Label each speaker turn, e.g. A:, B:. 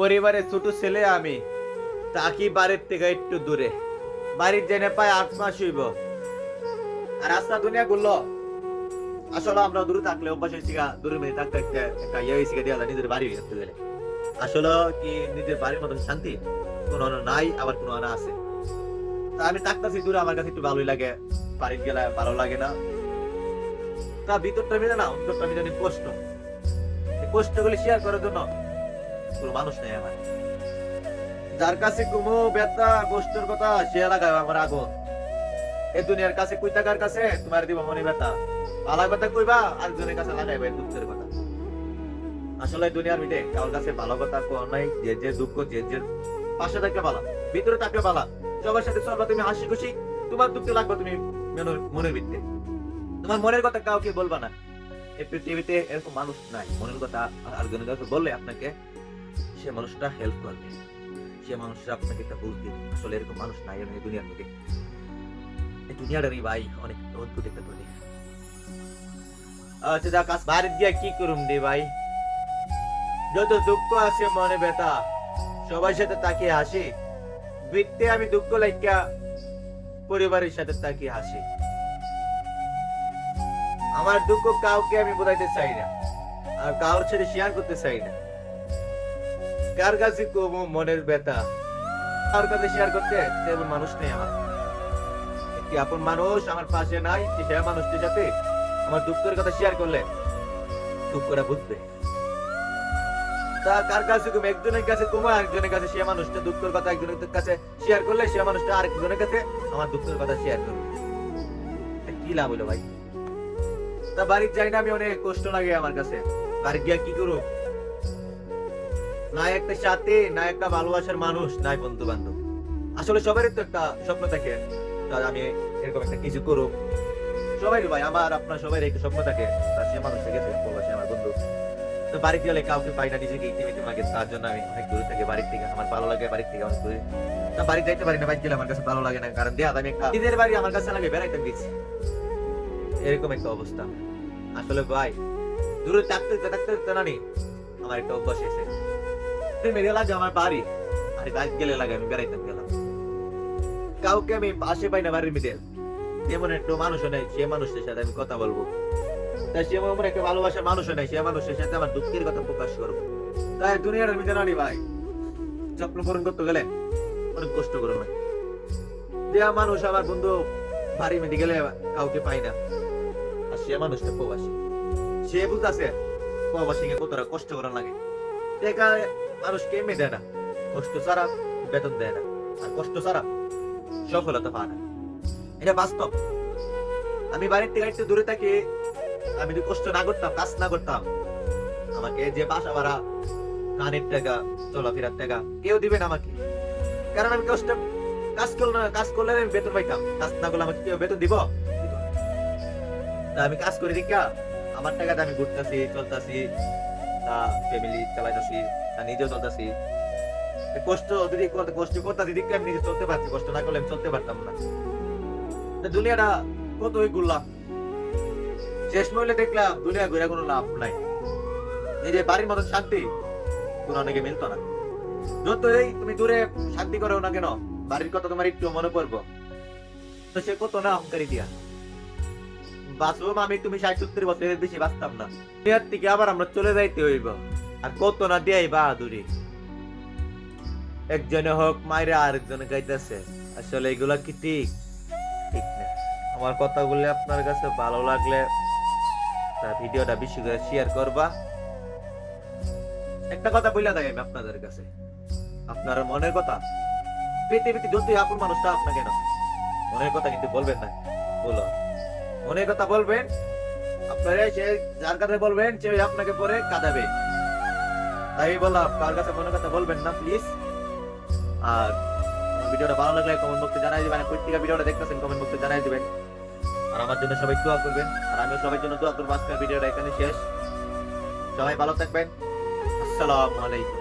A: পরিবারের ছোট ছেলে আমি। তাকি বাড়ির থেকে একটু দূরে? বাড়ির জেনে পায় আট মাস হইব। আর রাস্তা দুনিয়া ঘুরলো আসলে আমরা দূরে থাকলে অভ্যাস হয়েছি দূরে মেয়ে থাকতে একটা ইয়ে হয়েছি দিয়া নিজের বাড়ি থাকতে গেলে। আসলে কি নিজের বাড়ির মতন শান্তি? কোনো নাই, আবার কোনো আনা আছে। তা আমি থাকতেছি দূরে, আমার কাছে একটু ভালোই লাগে। বাড়ির গেলে ভালো লাগে না। তা ভিতরটা মিলে না, অন্তরটা মিলে কষ্ট। কষ্টগুলি শেয়ার করার জন্য কোনো মানুষ নেই আমার। যার কাছে কুমো ব্যথা, কষ্টের কথা, সে লাগায় আমার আগুন এই দুনিয়ার কাছে কুই টাকার কাছে তোমার দিব মনে ব্যথা। আলাগ ব্যথা কইবা, আরেকজনের কাছে লাগাইবা দুঃখের কথা। আসলে দুনিয়ার মিটে কারোর কাছে ভালো কথা কোন নাই, যে যে দুঃখ, যে যে পাশে থাকলে ভালো, ভিতরে থাকলে ভালো। সবার সাথে চলবা, তুমি হাসি খুশি, তোমার দুঃখ লাগবে তুমি মনের- মনের ভিত্তে তোমার মনের কথা কাউকে বলবা না। এই পৃথিবীতে এরকম মানুষ নাই। মনের কথা আরেকজনের কাছে বললে আপনাকে সে মানুষটা হেল্প করবে। সে মানুষটা আপনাকে একটা বুঝ দিবে। আসলে এরকম মানুষ নাই, আমি দুনিয়ার মধ্যে এই দুনিয়াটারই ভাই, অনেক অদ্ভুত একটা দুনিয়া আচ্ছা বাইরে কি করুম ভাই? যত দুঃখ আছে মনে ব্যথা, সবার সাথে তাকিয়ে হাসি। বৃত্তে আমি দুঃখ লাইকা পরিবারের সাথে তাকিয়ে হাসি। আমার দুঃখ কাউকে আমি বোঝাইতে চাই না। আর কারোর সাথে শেয়ার করতে চাই না। কার কাছে কমু মনের ব্যথা? কার কাছে শেয়ার করতে? তেমন মানুষ নেই আমার। একটি আপন মানুষ? আমার পাশে নাই। যে সে মানুষটির সাথে আমার দুঃখের কথা শেয়ার করলে দুঃখটা বুঝবে। তা কার কাছে কম একজনের কাছে কমো আরেকজনের কাছে সে মানুষটা দুঃখের কথা একজনের কাছে শেয়ার করলে সে মানুষটা আরেকজনের কাছে আমার দুঃখের কথা শেয়ার করবে। কি লাভ হলো ভাই? তা বাড়ির যাই না, আমি অনেক কষ্ট লাগে আমার কাছে। বাড়ি গিয়া কি করব? না একটা সাথে, না একটা ভালোবাসার মানুষ, নাই বন্ধু বান্ধব আসলে সবারই তো একটা স্বপ্ন থাকে। আমি এরকম একটা কিছু করব সবাই ভাই, আমার, আপনার সবাই একটা স্বপ্ন থাকে। তার সে মানুষ গেছে প্রবাসী আমার বন্ধু। তো বাড়িতে গেলে কাউকে পাই না নিজেকে ইতিমিতি লাগে তার জন্য আমি অনেক দূরে থাকি, বাড়ির থেকে। আমার ভালো লাগে বাড়ির থেকে অনেক দূরে। তা বাড়ি যাইতে পারি না, বাড়ি গেলে আমার কাছে ভালো লাগে না। কারণ দেয়া আমি একটা নিজের বাড়ি আমার কাছে লাগে, বেড়াইতে গেছি। এরকম একটা অবস্থা। আসলে ভাই, দূরে থাকতে থাকতে না আমার একটা অভ্যাস এসে মেরে লাগে আমার বাড়ি। আর বাড়ি গেলে লাগে, আমি বেড়াইতে গেলাম। কাউকে আমি পাশে পাই না বাড়ির মধ্যে। যেমন একটা মানুষ নেই, সে মানুষের সাথে আমি কথা বলব। তাই সে আমার একটা ভালোবাসার মানুষ নেই, সে মানুষের সাথে আমার দুঃখের কথা প্রকাশ করব। তাই দুনিয়ার মধ্যে নানি ভাই। স্বপ্ন পূরণ করতে গেলে অনেক কষ্ট করে ভাই দেয়া মানুষ আমার বন্ধু বাড়ি মেটে গেলে কাউকে পাই না। আর সে মানুষটা প্রবাসী। সে বুঝতেছে প্রবাসী কতটা কষ্ট করা লাগে। দেখা মানুষকে এমনি দেয় না? কষ্ট ছাড়া বেতন দেয় না। আর কষ্ট ছাড়া সফলতা পায় না। এটা বাস্তব। আমি বাড়ির থেকে একটু দূরে থাকি, আমি যদি কষ্ট না করতাম, কাজ না করতাম, আমাকে যে বাসা ভাড়া কানের টাকা, চলাফেরার টাকা, কেউ দিবে না আমাকে। কারণ আমি কষ্ট, কাজ করলে কাজ করলে আমি বেতন পাইতাম। কাজ না করলে আমাকে কেউ বেতন দিব? আমি কাজ করে দিকা আমার টাকাতে আমি ঘুরতেছি, চলতেছি তা ফ্যামিলি চালাইতেছি তা নিজেও চলতেছি। কষ্ট যদি কষ্ট আমি নিজে চলতে পারছি, কষ্ট না করলে আমি চলতে পারতাম না। দুনিয়াটা ঘুরলাম। শেষ মহিলা দেখলাম, দুনিয়া ঘুরে কোনো লাভ নাই। যে বাড়ির মতন শান্তি, কোন অনেকে মিলতো না। যতই তুমি দূরে শান্তি করো না কেন, বাড়ির কথা তোমার একটু মনে পড়ব। তো সে কত না অহংকারী দিয়া। আমি তুমি ষাট সত্তর বছরের বেশি বাঁচতাম না। থেকে আবার আমরা চলে যাইতে হইব। আর কত না দেয় বাহাদুরি। একজনে হোক আরেকজনে গাইতেছে। আসলে এগুলা কি ঠিক? ঠিক না। আমার কথাগুলো আপনার কাছে ভালো লাগলে ভিডিওটা বেশি করে শেয়ার করবা। একটা কথা বইলা দেয় আমি আপনাদের কাছে। আপনার মনের কথা। পৃথিবীতে যতই আপন মানুষটা আপনাকে না মনের কথা কিন্তু বলবেন না। বলো। মনের কথা বলবেন আপনারা সে যার কাছে বলবেন, সে আপনাকে পরে কাঁদাবে। তাই বললাম, কার কাছে মনের কথা বলবেন না প্লিজ আর ভিডিওটা ভালো লাগলে কমেন্ট বক্সে জানাই দিবেন প্রত্যেকটা ভিডিওটা দেখতেছেন কমেন্ট বক্সে জানাই দিবেন। আর আমার জন্য সবাই দোয়া করবেন, আর আমিও সবার জন্য দোয়া করব, আজকের ভিডিওটা এখানে শেষ। সবাই ভালো থাকবেন। আসসালামু আলাইকুম।